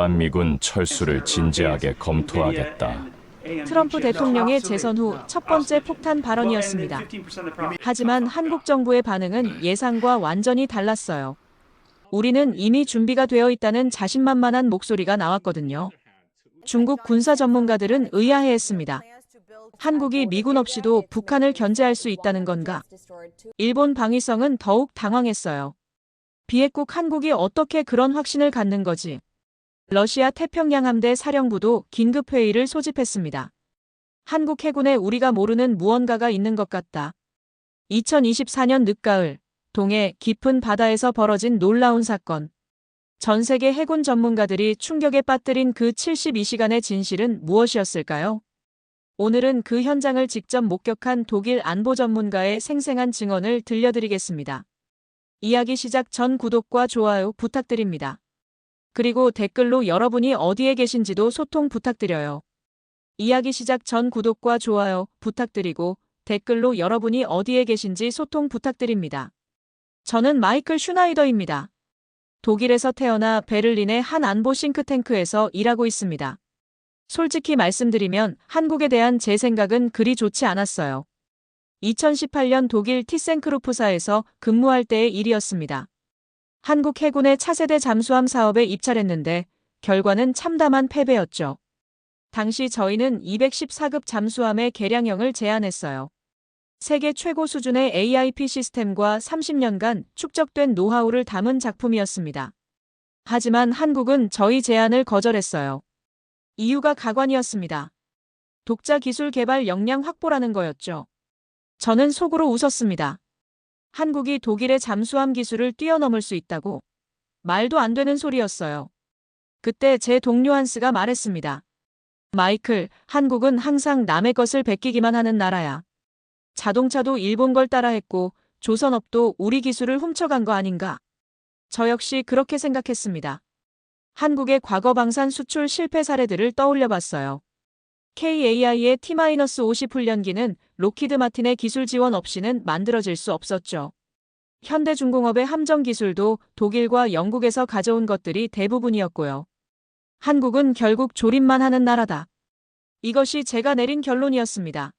주한미군 철수를 진지하게 검토하겠다. 트럼프 대통령의 재선 후 첫 번째 폭탄 발언이었습니다. 하지만 한국 정부의 반응은 예상과 완전히 달랐어요. 우리는 이미 준비가 되어 있다는 자신만만한 목소리가 나왔거든요. 중국 군사 전문가들은 의아해했습니다. 한국이 미군 없이도 북한을 견제할 수 있다는 건가? 일본 방위성은 더욱 당황했어요. 비핵국 한국이 어떻게 그런 확신을 갖는 거지? 러시아 태평양 함대 사령부도 긴급 회의를 소집했습니다. 한국 해군에 우리가 모르는 무언가가 있는 것 같다. 2024년 늦가을 동해 깊은 바다에서 벌어진 놀라운 사건. 전 세계 해군 전문가들이 충격에 빠뜨린 그 72시간의 진실은 무엇이었을까요? 오늘은 그 현장을 직접 목격한 독일 안보 전문가의 생생한 증언을 들려드리겠습니다. 이야기 시작 전 구독과 좋아요 부탁드립니다. 그리고 댓글로 여러분이 어디에 계신지도 소통 부탁드려요. 이야기 시작 전 구독과 좋아요 부탁드리고 댓글로 여러분이 어디에 계신지 소통 부탁드립니다. 저는 마이클 슈나이더입니다. 독일에서 태어나 베를린의 한 안보 싱크탱크에서 일하고 있습니다. 솔직히 말씀드리면 한국에 대한 제 생각은 그리 좋지 않았어요. 2018년 독일 티센크루프사에서 근무할 때의 일이었습니다. 한국 해군의 차세대 잠수함 사업에 입찰했는데 결과는 참담한 패배였죠. 당시 저희는 214급 잠수함의 개량형을 제안했어요. 세계 최고 수준의 AIP 시스템과 30년간 축적된 노하우를 담은 작품이었습니다. 하지만 한국은 저희 제안을 거절했어요. 이유가 가관이었습니다. 독자 기술 개발 역량 확보라는 거였죠. 저는 속으로 웃었습니다. 한국이 독일의 잠수함 기술을 뛰어넘을 수 있다고? 말도 안 되는 소리였어요. 그때 제 동료 한스가 말했습니다. 마이클, 한국은 항상 남의 것을 베끼기만 하는 나라야. 자동차도 일본 걸 따라했고 조선업도 우리 기술을 훔쳐간 거 아닌가? 저 역시 그렇게 생각했습니다. 한국의 과거 방산 수출 실패 사례들을 떠올려 봤어요. KAI의 T-50 훈련기는 로키드 마틴의 기술 지원 없이는 만들어질 수 없었죠. 현대중공업의 함정 기술도 독일과 영국에서 가져온 것들이 대부분이었고요. 한국은 결국 조립만 하는 나라다. 이것이 제가 내린 결론이었습니다.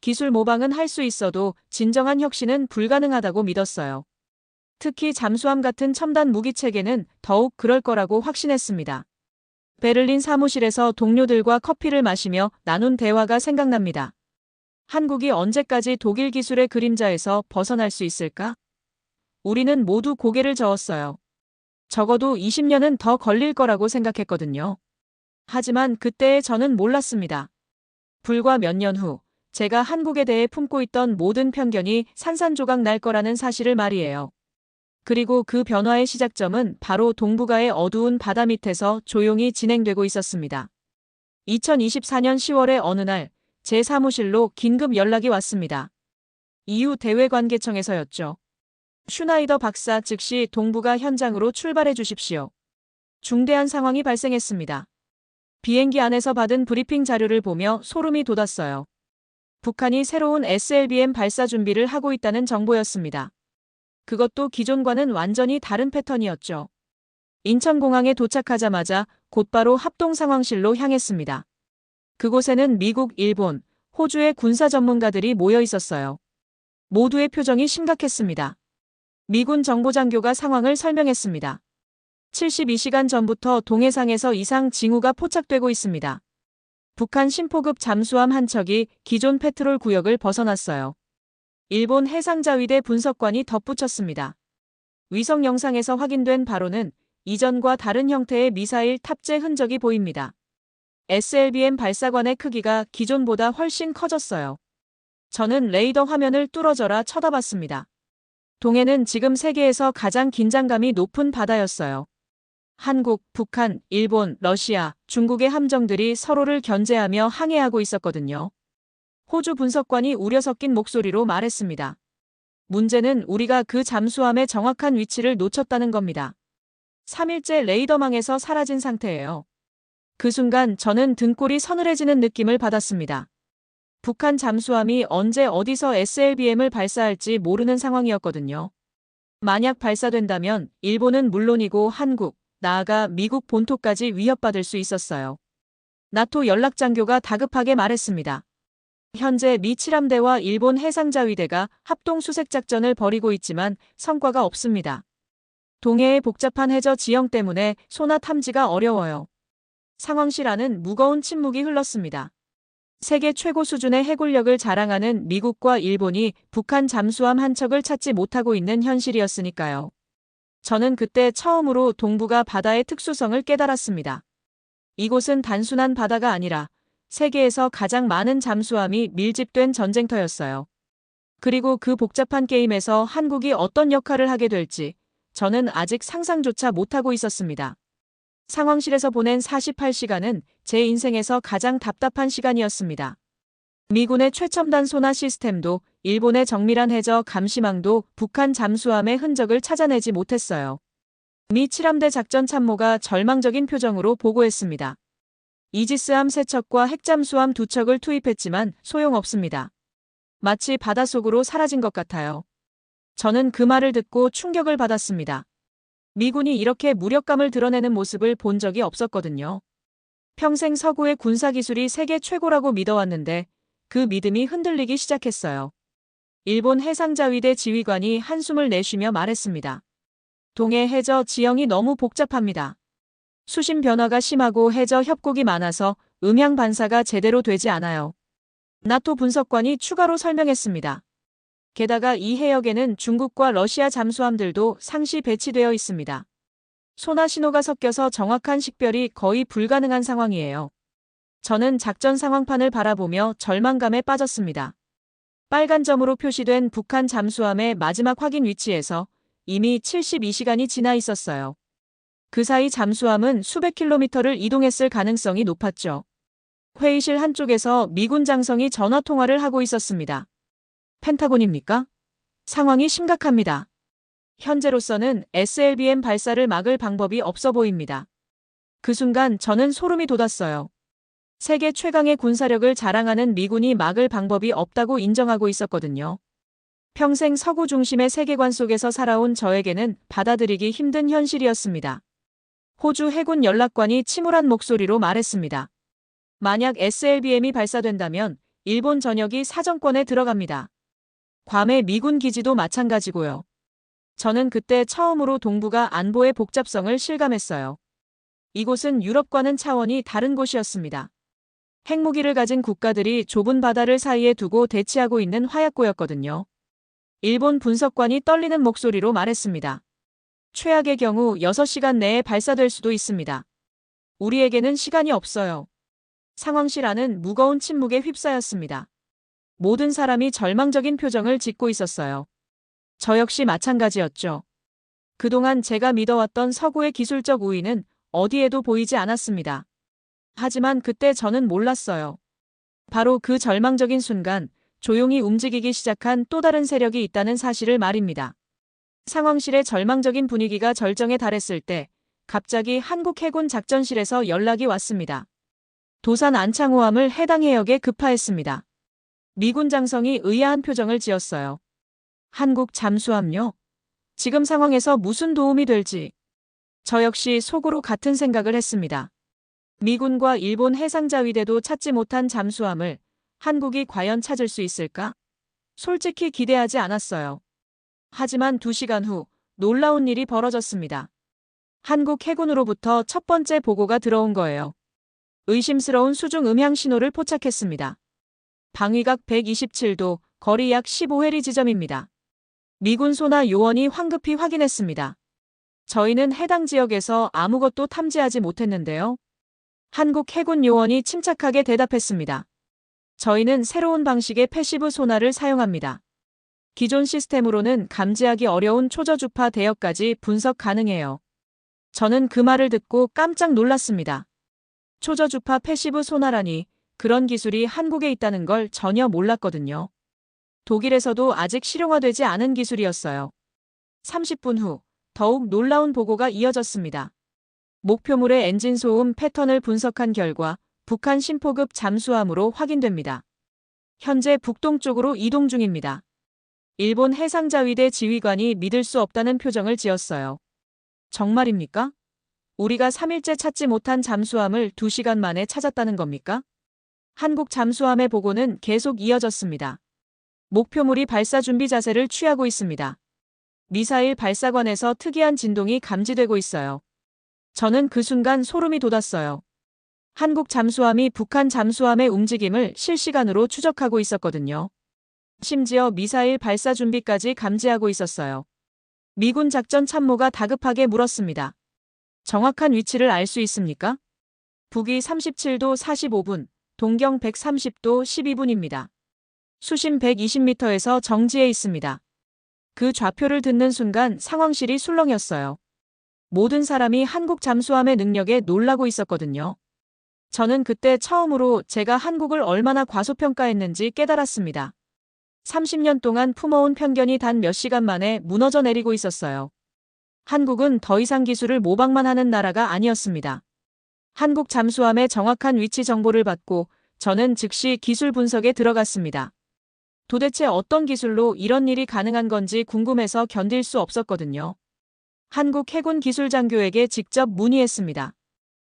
기술 모방은 할 수 있어도 진정한 혁신은 불가능하다고 믿었어요. 특히 잠수함 같은 첨단 무기 체계는 더욱 그럴 거라고 확신했습니다. 베를린 사무실에서 동료들과 커피를 마시며 나눈 대화가 생각납니다. 한국이 언제까지 독일 기술의 그림자에서 벗어날 수 있을까? 우리는 모두 고개를 저었어요. 적어도 20년은 더 걸릴 거라고 생각했거든요. 하지만 그때의 저는 몰랐습니다. 불과 몇 년 후, 제가 한국에 대해 품고 있던 모든 편견이 산산조각 날 거라는 사실을 말이에요. 그리고 그 변화의 시작점은 바로 동북아의 어두운 바다 밑에서 조용히 진행되고 있었습니다. 2024년 10월의 어느 날, 제 사무실로 긴급 연락이 왔습니다. EU 대외관계청에서였죠. 슈나이더 박사 즉시 동북아 현장으로 출발해 주십시오. 중대한 상황이 발생했습니다. 비행기 안에서 받은 브리핑 자료를 보며 소름이 돋았어요. 북한이 새로운 SLBM 발사 준비를 하고 있다는 정보였습니다. 그것도 기존과는 완전히 다른 패턴이었죠. 인천공항에 도착하자마자 곧바로 합동 상황실로 향했습니다. 그곳에는 미국, 일본, 호주의 군사 전문가들이 모여 있었어요. 모두의 표정이 심각했습니다. 미군 정보장교가 상황을 설명했습니다. 72시간 전부터 동해상에서 이상 징후가 포착되고 있습니다. 북한 심포급 잠수함 한 척이 기존 페트롤 구역을 벗어났어요. 일본 해상자위대 분석관이 덧붙였습니다. 위성 영상에서 확인된 바로는 이전과 다른 형태의 미사일 탑재 흔적이 보입니다. SLBM 발사관의 크기가 기존보다 훨씬 커졌어요. 저는 레이더 화면을 뚫어져라 쳐다봤습니다. 동해는 지금 세계에서 가장 긴장감이 높은 바다였어요. 한국, 북한, 일본, 러시아, 중국의 함정들이 서로를 견제하며 항해하고 있었거든요. 호주 분석관이 우려 섞인 목소리로 말했습니다. 문제는 우리가 그 잠수함의 정확한 위치를 놓쳤다는 겁니다. 3일째 레이더망에서 사라진 상태예요. 그 순간 저는 등골이 서늘해지는 느낌을 받았습니다. 북한 잠수함이 언제 어디서 SLBM을 발사할지 모르는 상황이었거든요. 만약 발사된다면 일본은 물론이고 한국, 나아가 미국 본토까지 위협받을 수 있었어요. 나토 연락장교가 다급하게 말했습니다. 현재 미 칠함대와 일본 해상자위대가 합동 수색 작전을 벌이고 있지만 성과가 없습니다. 동해의 복잡한 해저 지형 때문에 소나 탐지가 어려워요. 상황실 안은 무거운 침묵이 흘렀습니다. 세계 최고 수준의 해군력을 자랑하는 미국과 일본이 북한 잠수함 한 척을 찾지 못하고 있는 현실이었으니까요. 저는 그때 처음으로 동북아 바다의 특수성을 깨달았습니다. 이곳은 단순한 바다가 아니라 세계에서 가장 많은 잠수함이 밀집된 전쟁터였어요. 그리고 그 복잡한 게임에서 한국이 어떤 역할을 하게 될지 저는 아직 상상조차 못하고 있었습니다. 상황실에서 보낸 48시간은 제 인생에서 가장 답답한 시간이었습니다. 미군의 최첨단 소나 시스템도 일본의 정밀한 해저 감시망도 북한 잠수함의 흔적을 찾아내지 못했어요. 미 칠함대 작전 참모가 절망적인 표정으로 보고했습니다. 이지스함 세 척과 핵잠수함 두 척을 투입했지만 소용없습니다. 마치 바닷속으로 사라진 것 같아요. 저는 그 말을 듣고 충격을 받았습니다. 미군이 이렇게 무력감을 드러내는 모습을 본 적이 없었거든요. 평생 서구의 군사기술이 세계 최고라고 믿어왔는데 그 믿음이 흔들리기 시작했어요. 일본 해상자위대 지휘관이 한숨을 내쉬며 말했습니다. 동해 해저 지형이 너무 복잡합니다. 수심 변화가 심하고 해저 협곡이 많아서 음향 반사가 제대로 되지 않아요. 나토 분석관이 추가로 설명했습니다. 게다가 이 해역에는 중국과 러시아 잠수함들도 상시 배치되어 있습니다. 소나 신호가 섞여서 정확한 식별이 거의 불가능한 상황이에요. 저는 작전 상황판을 바라보며 절망감에 빠졌습니다. 빨간 점으로 표시된 북한 잠수함의 마지막 확인 위치에서 이미 72시간이 지나 있었어요. 그 사이 잠수함은 수백 킬로미터를 이동했을 가능성이 높았죠. 회의실 한쪽에서 미군 장성이 전화 통화를 하고 있었습니다. 펜타곤입니까? 상황이 심각합니다. 현재로서는 SLBM 발사를 막을 방법이 없어 보입니다. 그 순간 저는 소름이 돋았어요. 세계 최강의 군사력을 자랑하는 미군이 막을 방법이 없다고 인정하고 있었거든요. 평생 서구 중심의 세계관 속에서 살아온 저에게는 받아들이기 힘든 현실이었습니다. 호주 해군 연락관이 침울한 목소리로 말했습니다. 만약 SLBM이 발사된다면 일본 전역이 사정권에 들어갑니다. 괌의 미군 기지도 마찬가지고요. 저는 그때 처음으로 동북아 안보의 복잡성을 실감했어요. 이곳은 유럽과는 차원이 다른 곳이었습니다. 핵무기를 가진 국가들이 좁은 바다를 사이에 두고 대치하고 있는 화약고였거든요. 일본 분석관이 떨리는 목소리로 말했습니다. 최악의 경우 6시간 내에 발사될 수도 있습니다. 우리에게는 시간이 없어요. 상황실 안은 무거운 침묵에 휩싸였습니다. 모든 사람이 절망적인 표정을 짓고 있었어요. 저 역시 마찬가지였죠. 그동안 제가 믿어왔던 서구의 기술적 우위는 어디에도 보이지 않았습니다. 하지만 그때 저는 몰랐어요. 바로 그 절망적인 순간 조용히 움직이기 시작한 또 다른 세력이 있다는 사실을 말입니다. 상황실의 절망적인 분위기가 절정에 달했을 때 갑자기 한국 해군 작전실에서 연락이 왔습니다. 도산 안창호함을 해당 해역에 급파했습니다. 미군 장성이 의아한 표정을 지었어요. 한국 잠수함요? 지금 상황에서 무슨 도움이 될지. 저 역시 속으로 같은 생각을 했습니다. 미군과 일본 해상자위대도 찾지 못한 잠수함을 한국이 과연 찾을 수 있을까? 솔직히 기대하지 않았어요. 하지만 두 시간 후 놀라운 일이 벌어졌습니다. 한국 해군으로부터 첫 번째 보고가 들어온 거예요. 의심스러운 수중 음향 신호를 포착했습니다. 방위각 127도, 거리 약 15해리 지점입니다. 미군 소나 요원이 황급히 확인했습니다. 저희는 해당 지역에서 아무것도 탐지하지 못했는데요. 한국 해군 요원이 침착하게 대답했습니다. 저희는 새로운 방식의 패시브 소나를 사용합니다. 기존 시스템으로는 감지하기 어려운 초저주파 대역까지 분석 가능해요. 저는 그 말을 듣고 깜짝 놀랐습니다. 초저주파 패시브 소나라니 그런 기술이 한국에 있다는 걸 전혀 몰랐거든요. 독일에서도 아직 실용화되지 않은 기술이었어요. 30분 후 더욱 놀라운 보고가 이어졌습니다. 목표물의 엔진 소음 패턴을 분석한 결과 북한 심포급 잠수함으로 확인됩니다. 현재 북동쪽으로 이동 중입니다. 일본 해상자위대 지휘관이 믿을 수 없다는 표정을 지었어요. 정말입니까? 우리가 3일째 찾지 못한 잠수함을 2시간 만에 찾았다는 겁니까? 한국 잠수함의 보고는 계속 이어졌습니다. 목표물이 발사 준비 자세를 취하고 있습니다. 미사일 발사관에서 특이한 진동이 감지되고 있어요. 저는 그 순간 소름이 돋았어요. 한국 잠수함이 북한 잠수함의 움직임을 실시간으로 추적하고 있었거든요. 심지어 미사일 발사 준비까지 감지하고 있었어요. 미군 작전 참모가 다급하게 물었습니다. 정확한 위치를 알 수 있습니까? 북위 37도 45분, 동경 130도 12분입니다. 수심 120m에서 정지해 있습니다. 그 좌표를 듣는 순간 상황실이 술렁였어요. 모든 사람이 한국 잠수함의 능력에 놀라고 있었거든요. 저는 그때 처음으로 제가 한국을 얼마나 과소평가했는지 깨달았습니다. 30년 동안 품어온 편견이 단 몇 시간 만에 무너져 내리고 있었어요. 한국은 더 이상 기술을 모방만 하는 나라가 아니었습니다. 한국 잠수함의 정확한 위치 정보를 받고 저는 즉시 기술 분석에 들어갔습니다. 도대체 어떤 기술로 이런 일이 가능한 건지 궁금해서 견딜 수 없었거든요. 한국 해군 기술 장교에게 직접 문의했습니다.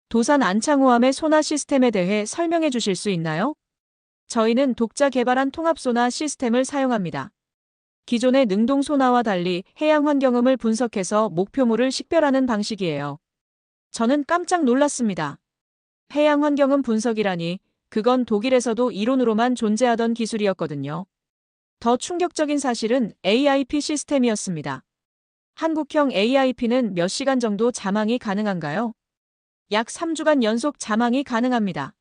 도산 안창호함의 소나 시스템에 대해 설명해 주실 수 있나요? 저희는 독자 개발한 통합 소나 시스템을 사용합니다. 기존의 능동 소나와 달리 해양 환경음을 분석해서 목표물을 식별하는 방식이에요. 저는 깜짝 놀랐습니다. 해양 환경음 분석이라니 그건 독일에서도 이론으로만 존재하던 기술이었거든요. 더 충격적인 사실은 AIP 시스템이었습니다. 한국형 AIP는 몇 시간 정도 자망이 가능한가요? 약 3주간 연속 자망이 가능합니다.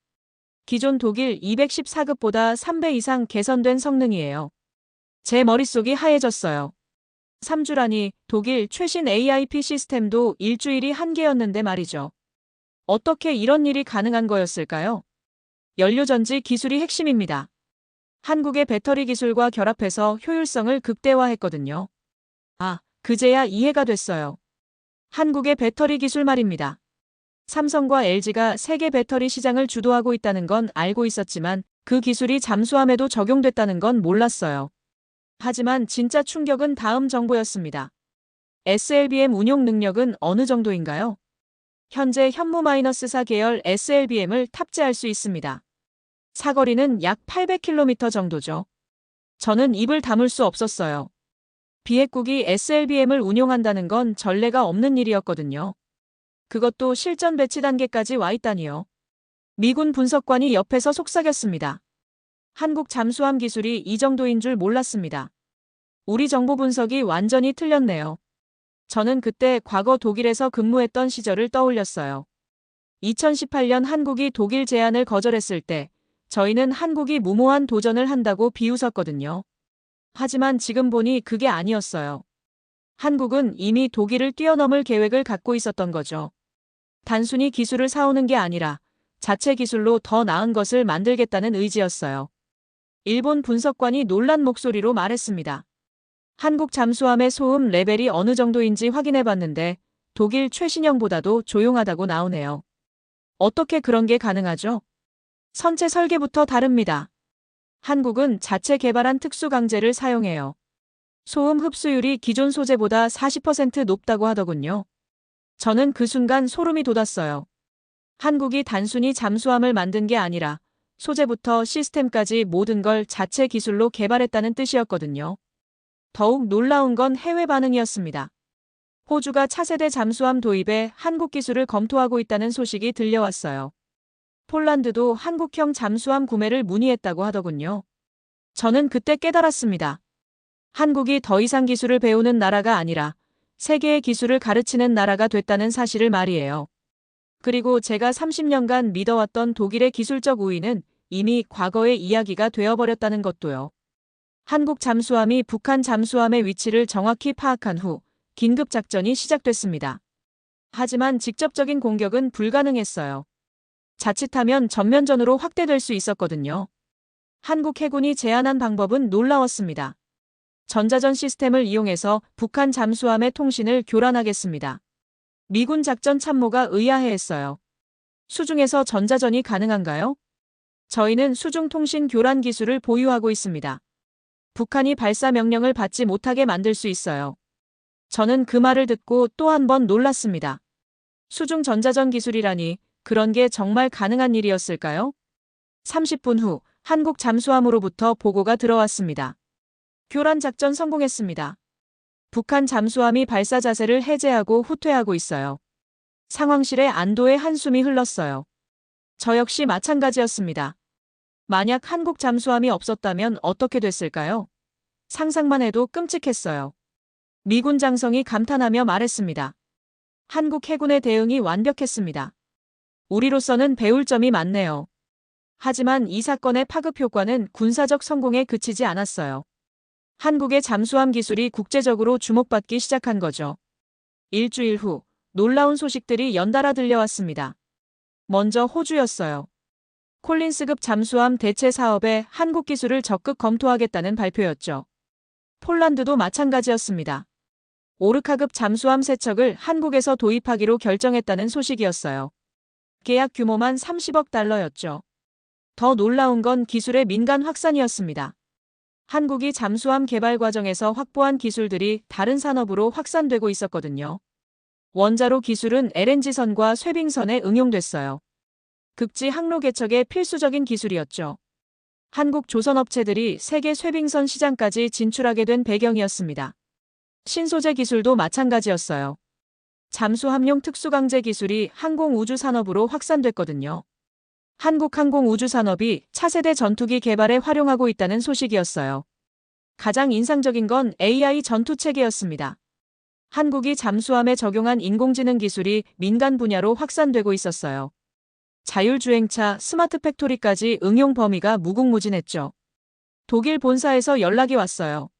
기존 독일 214급보다 3배 이상 개선된 성능이에요. 제 머릿속이 하얘졌어요. 3주라니 독일 최신 AIP 시스템도 일주일이 한계였는데 말이죠. 어떻게 이런 일이 가능한 거였을까요? 연료전지 기술이 핵심입니다. 한국의 배터리 기술과 결합해서 효율성을 극대화했거든요. 아, 그제야 이해가 됐어요. 한국의 배터리 기술 말입니다. 삼성과 LG가 세계 배터리 시장을 주도하고 있다는 건 알고 있었지만 그 기술이 잠수함에도 적용됐다는 건 몰랐어요. 하지만 진짜 충격은 다음 정보였습니다. SLBM 운용 능력은 어느 정도인가요? 현재 현무-4 계열 SLBM을 탑재할 수 있습니다. 사거리는 약 800km 정도죠. 저는 입을 다물 수 없었어요. 비핵국이 SLBM을 운용한다는 건 전례가 없는 일이었거든요. 그것도 실전 배치 단계까지 와 있다니요. 미군 분석관이 옆에서 속삭였습니다. 한국 잠수함 기술이 이 정도인 줄 몰랐습니다. 우리 정보 분석이 완전히 틀렸네요. 저는 그때 과거 독일에서 근무했던 시절을 떠올렸어요. 2018년 한국이 독일 제안을 거절했을 때 저희는 한국이 무모한 도전을 한다고 비웃었거든요. 하지만 지금 보니 그게 아니었어요. 한국은 이미 독일을 뛰어넘을 계획을 갖고 있었던 거죠. 단순히 기술을 사오는 게 아니라 자체 기술로 더 나은 것을 만들겠다는 의지였어요. 일본 분석관이 놀란 목소리로 말했습니다. 한국 잠수함의 소음 레벨이 어느 정도인지 확인해 봤는데 독일 최신형보다도 조용하다고 나오네요. 어떻게 그런 게 가능하죠? 선체 설계부터 다릅니다. 한국은 자체 개발한 특수 강제를 사용해요. 소음 흡수율이 기존 소재보다 40% 높다고 하더군요. 저는 그 순간 소름이 돋았어요. 한국이 단순히 잠수함을 만든 게 아니라 소재부터 시스템까지 모든 걸 자체 기술로 개발했다는 뜻이었거든요. 더욱 놀라운 건 해외 반응이었습니다. 호주가 차세대 잠수함 도입에 한국 기술을 검토하고 있다는 소식이 들려왔어요. 폴란드도 한국형 잠수함 구매를 문의했다고 하더군요. 저는 그때 깨달았습니다. 한국이 더 이상 기술을 배우는 나라가 아니라 세계의 기술을 가르치는 나라가 됐다는 사실을 말이에요. 그리고 제가 30년간 믿어왔던 독일의 기술적 우위는 이미 과거의 이야기가 되어버렸다는 것도요. 한국 잠수함이 북한 잠수함의 위치를 정확히 파악한 후 긴급 작전이 시작됐습니다. 하지만 직접적인 공격은 불가능했어요. 자칫하면 전면전으로 확대될 수 있었거든요. 한국 해군이 제안한 방법은 놀라웠습니다. 전자전 시스템을 이용해서 북한 잠수함의 통신을 교란하겠습니다. 미군 작전 참모가 의아해했어요. 수중에서 전자전이 가능한가요? 저희는 수중 통신 교란 기술을 보유하고 있습니다. 북한이 발사 명령을 받지 못하게 만들 수 있어요. 저는 그 말을 듣고 또 한 번 놀랐습니다. 수중 전자전 기술이라니 그런 게 정말 가능한 일이었을까요? 30분 후 한국 잠수함으로부터 보고가 들어왔습니다. 교란 작전 성공했습니다. 북한 잠수함이 발사 자세를 해제하고 후퇴하고 있어요. 상황실에 안도의 한숨이 흘렀어요. 저 역시 마찬가지였습니다. 만약 한국 잠수함이 없었다면 어떻게 됐을까요? 상상만 해도 끔찍했어요. 미군 장성이 감탄하며 말했습니다. 한국 해군의 대응이 완벽했습니다. 우리로서는 배울 점이 많네요. 하지만 이 사건의 파급 효과는 군사적 성공에 그치지 않았어요. 한국의 잠수함 기술이 국제적으로 주목받기 시작한 거죠. 일주일 후 놀라운 소식들이 연달아 들려왔습니다. 먼저 호주였어요. 콜린스급 잠수함 대체 사업에 한국 기술을 적극 검토하겠다는 발표였죠. 폴란드도 마찬가지였습니다. 오르카급 잠수함 세척을 한국에서 도입하기로 결정했다는 소식이었어요. 계약 규모만 30억 달러였죠. 더 놀라운 건 기술의 민간 확산이었습니다. 한국이 잠수함 개발 과정에서 확보한 기술들이 다른 산업으로 확산되고 있었거든요. 원자로 기술은 LNG선과 쇠빙선에 응용됐어요. 극지 항로 개척의 필수적인 기술이었죠. 한국 조선업체들이 세계 쇠빙선 시장까지 진출하게 된 배경이었습니다. 신소재 기술도 마찬가지였어요. 잠수함용 특수강제 기술이 항공우주 산업으로 확산됐거든요. 한국항공우주산업이 차세대 전투기 개발에 활용하고 있다는 소식이었어요. 가장 인상적인 건 AI 전투체계였습니다. 한국이 잠수함에 적용한 인공지능 기술이 민간 분야로 확산되고 있었어요. 자율주행차, 스마트 팩토리까지 응용 범위가 무궁무진했죠. 독일 본사에서 연락이 왔어요.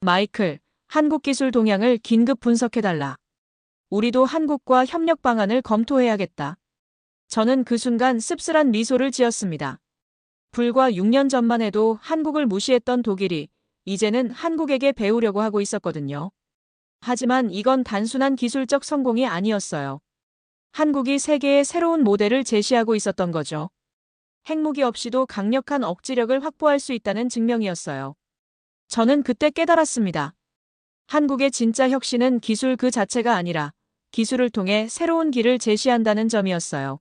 마이클, 한국 기술 동향을 긴급 분석해달라. 우리도 한국과 협력 방안을 검토해야겠다. 저는 그 순간 씁쓸한 미소를 지었습니다. 불과 6년 전만 해도 한국을 무시했던 독일이 이제는 한국에게 배우려고 하고 있었거든요. 하지만 이건 단순한 기술적 성공이 아니었어요. 한국이 세계의 새로운 모델을 제시하고 있었던 거죠. 핵무기 없이도 강력한 억지력을 확보할 수 있다는 증명이었어요. 저는 그때 깨달았습니다. 한국의 진짜 혁신은 기술 그 자체가 아니라 기술을 통해 새로운 길을 제시한다는 점이었어요.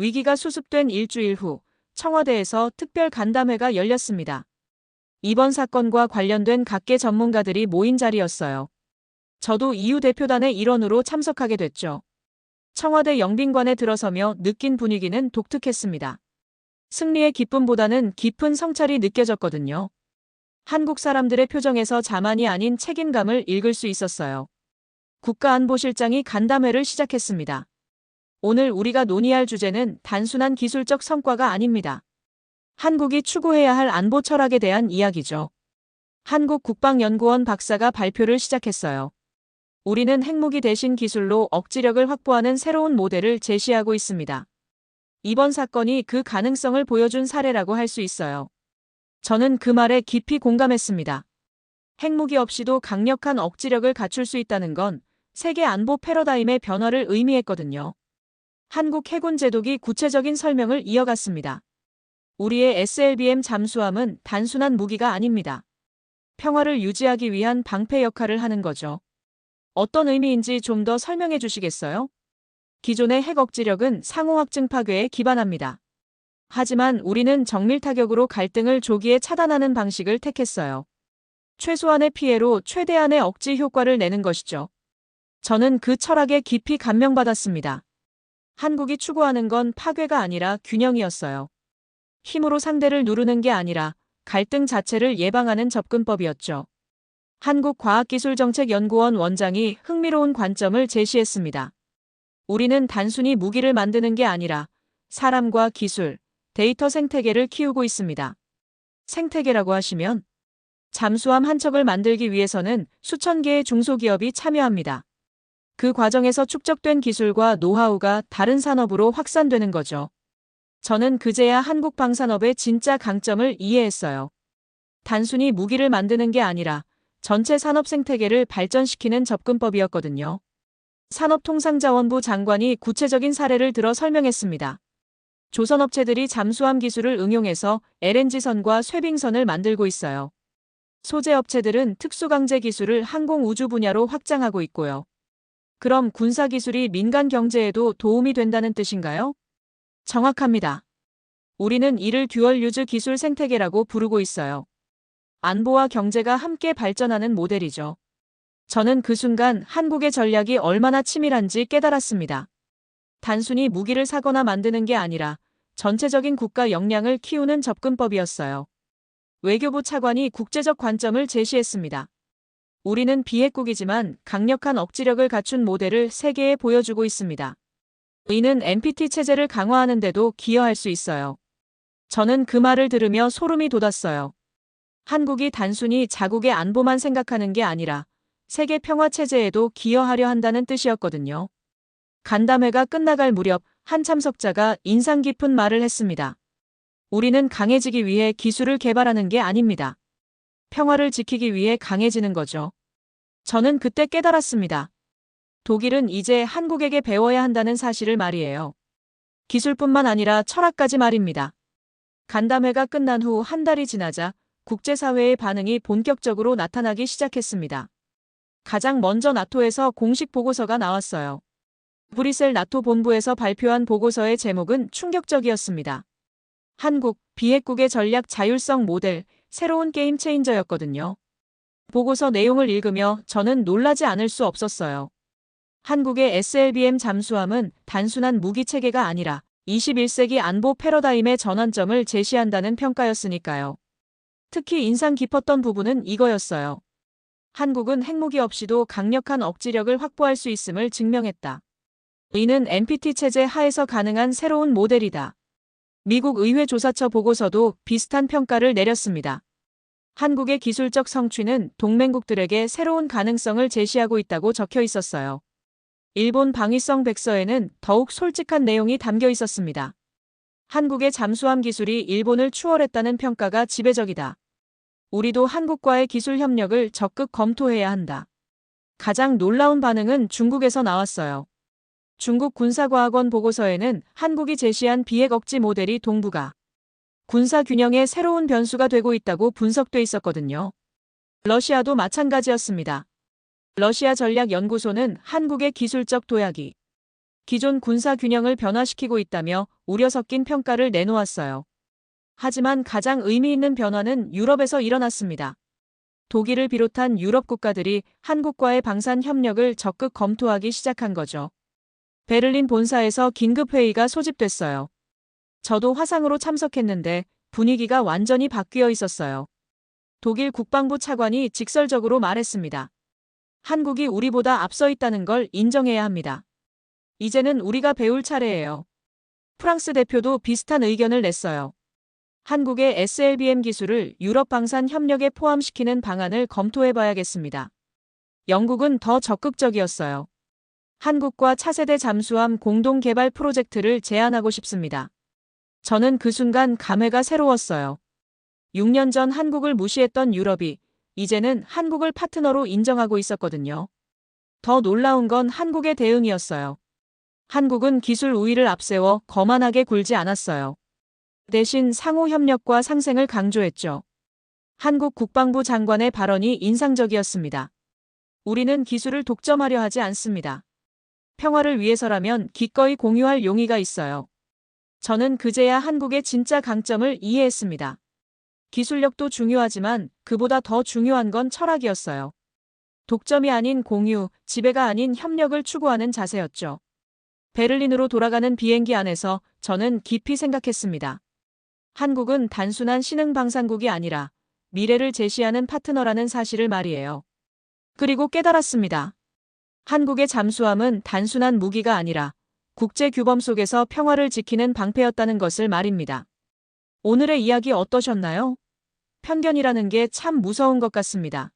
위기가 수습된 일주일 후 청와대에서 특별 간담회가 열렸습니다. 이번 사건과 관련된 각계 전문가들이 모인 자리였어요. 저도 EU 대표단의 일원으로 참석하게 됐죠. 청와대 영빈관에 들어서며 느낀 분위기는 독특했습니다. 승리의 기쁨보다는 깊은 성찰이 느껴졌거든요. 한국 사람들의 표정에서 자만이 아닌 책임감을 읽을 수 있었어요. 국가안보실장이 간담회를 시작했습니다. 오늘 우리가 논의할 주제는 단순한 기술적 성과가 아닙니다. 한국이 추구해야 할 안보 철학에 대한 이야기죠. 한국 국방연구원 박사가 발표를 시작했어요. 우리는 핵무기 대신 기술로 억지력을 확보하는 새로운 모델을 제시하고 있습니다. 이번 사건이 그 가능성을 보여준 사례라고 할 수 있어요. 저는 그 말에 깊이 공감했습니다. 핵무기 없이도 강력한 억지력을 갖출 수 있다는 건 세계 안보 패러다임의 변화를 의미했거든요. 한국 해군 제독이 구체적인 설명을 이어갔습니다. 우리의 SLBM 잠수함은 단순한 무기가 아닙니다. 평화를 유지하기 위한 방패 역할을 하는 거죠. 어떤 의미인지 좀 더 설명해 주시겠어요? 기존의 핵 억지력은 상호 확증 파괴에 기반합니다. 하지만 우리는 정밀 타격으로 갈등을 조기에 차단하는 방식을 택했어요. 최소한의 피해로 최대한의 억지 효과를 내는 것이죠. 저는 그 철학에 깊이 감명받았습니다. 한국이 추구하는 건 파괴가 아니라 균형이었어요. 힘으로 상대를 누르는 게 아니라 갈등 자체를 예방하는 접근법이었죠. 한국과학기술정책연구원 원장이 흥미로운 관점을 제시했습니다. 우리는 단순히 무기를 만드는 게 아니라 사람과 기술, 데이터 생태계를 키우고 있습니다. 생태계라고 하시면 잠수함 한 척을 만들기 위해서는 수천 개의 중소기업이 참여합니다. 그 과정에서 축적된 기술과 노하우가 다른 산업으로 확산되는 거죠. 저는 그제야 한국 방산업의 진짜 강점을 이해했어요. 단순히 무기를 만드는 게 아니라 전체 산업 생태계를 발전시키는 접근법이었거든요. 산업통상자원부 장관이 구체적인 사례를 들어 설명했습니다. 조선업체들이 잠수함 기술을 응용해서 LNG선과 쇠빙선을 만들고 있어요. 소재업체들은 특수강제 기술을 항공우주 분야로 확장하고 있고요. 그럼 군사기술이 민간 경제에도 도움이 된다는 뜻인가요? 정확합니다. 우리는 이를 듀얼 유즈 기술 생태계라고 부르고 있어요. 안보와 경제가 함께 발전하는 모델이죠. 저는 그 순간 한국의 전략이 얼마나 치밀한지 깨달았습니다. 단순히 무기를 사거나 만드는 게 아니라 전체적인 국가 역량을 키우는 접근법이었어요. 외교부 차관이 국제적 관점을 제시했습니다. 우리는 비핵국이지만 강력한 억지력을 갖춘 모델을 세계에 보여주고 있습니다. 이는 NPT 체제를 강화하는 데도 기여할 수 있어요. 저는 그 말을 들으며 소름이 돋았어요. 한국이 단순히 자국의 안보만 생각하는 게 아니라 세계 평화 체제에도 기여하려 한다는 뜻이었거든요. 간담회가 끝나갈 무렵 한 참석자가 인상 깊은 말을 했습니다. 우리는 강해지기 위해 기술을 개발하는 게 아닙니다. 평화를 지키기 위해 강해지는 거죠. 저는 그때 깨달았습니다. 독일은 이제 한국에게 배워야 한다는 사실을 말이에요. 기술뿐만 아니라 철학까지 말입니다. 간담회가 끝난 후 한 달이 지나자 국제사회의 반응이 본격적으로 나타나기 시작했습니다. 가장 먼저 나토에서 공식 보고서가 나왔어요. 브리셀 나토 본부에서 발표한 보고서의 제목은 충격적이었습니다. 한국, 비핵국의 전략 자율성 모델, 새로운 게임 체인저였거든요. 보고서 내용을 읽으며 저는 놀라지 않을 수 없었어요. 한국의 SLBM 잠수함은 단순한 무기 체계가 아니라 21세기 안보 패러다임의 전환점을 제시한다는 평가였으니까요. 특히 인상 깊었던 부분은 이거였어요. 한국은 핵무기 없이도 강력한 억지력을 확보할 수 있음을 증명했다. 이는 NPT 체제 하에서 가능한 새로운 모델이다. 미국 의회 조사처 보고서도 비슷한 평가를 내렸습니다. 한국의 기술적 성취는 동맹국들에게 새로운 가능성을 제시하고 있다고 적혀 있었어요. 일본 방위성 백서에는 더욱 솔직한 내용이 담겨 있었습니다. 한국의 잠수함 기술이 일본을 추월했다는 평가가 지배적이다. 우리도 한국과의 기술 협력을 적극 검토해야 한다. 가장 놀라운 반응은 중국에서 나왔어요. 중국 군사과학원 보고서에는 한국이 제시한 비핵 억지 모델이 동북아 군사 균형의 새로운 변수가 되고 있다고 분석돼 있었거든요. 러시아도 마찬가지였습니다. 러시아 전략연구소는 한국의 기술적 도약이 기존 군사 균형을 변화시키고 있다며 우려 섞인 평가를 내놓았어요. 하지만 가장 의미 있는 변화는 유럽에서 일어났습니다. 독일을 비롯한 유럽 국가들이 한국과의 방산 협력을 적극 검토하기 시작한 거죠. 베를린 본사에서 긴급회의가 소집됐어요. 저도 화상으로 참석했는데 분위기가 완전히 바뀌어 있었어요. 독일 국방부 차관이 직설적으로 말했습니다. 한국이 우리보다 앞서 있다는 걸 인정해야 합니다. 이제는 우리가 배울 차례예요. 프랑스 대표도 비슷한 의견을 냈어요. 한국의 SLBM 기술을 유럽 방산 협력에 포함시키는 방안을 검토해 봐야겠습니다. 영국은 더 적극적이었어요. 한국과 차세대 잠수함 공동 개발 프로젝트를 제안하고 싶습니다. 저는 그 순간 감회가 새로웠어요. 6년 전 한국을 무시했던 유럽이 이제는 한국을 파트너로 인정하고 있었거든요. 더 놀라운 건 한국의 대응이었어요. 한국은 기술 우위를 앞세워 거만하게 굴지 않았어요. 대신 상호 협력과 상생을 강조했죠. 한국 국방부 장관의 발언이 인상적이었습니다. 우리는 기술을 독점하려 하지 않습니다. 평화를 위해서라면 기꺼이 공유할 용의가 있어요. 저는 그제야 한국의 진짜 강점을 이해했습니다. 기술력도 중요하지만 그보다 더 중요한 건 철학이었어요. 독점이 아닌 공유, 지배가 아닌 협력을 추구하는 자세였죠. 베를린으로 돌아가는 비행기 안에서 저는 깊이 생각했습니다. 한국은 단순한 신흥 방산국이 아니라 미래를 제시하는 파트너라는 사실을 말이에요. 그리고 깨달았습니다. 한국의 잠수함은 단순한 무기가 아니라 국제 규범 속에서 평화를 지키는 방패였다는 것을 말입니다. 오늘의 이야기 어떠셨나요? 편견이라는 게 참 무서운 것 같습니다.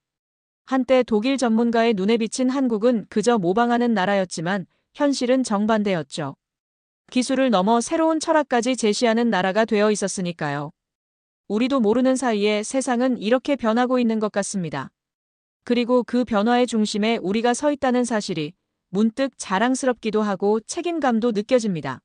한때 독일 전문가의 눈에 비친 한국은 그저 모방하는 나라였지만 현실은 정반대였죠. 기술을 넘어 새로운 철학까지 제시하는 나라가 되어 있었으니까요. 우리도 모르는 사이에 세상은 이렇게 변하고 있는 것 같습니다. 그리고 그 변화의 중심에 우리가 서 있다는 사실이 문득 자랑스럽기도 하고 책임감도 느껴집니다.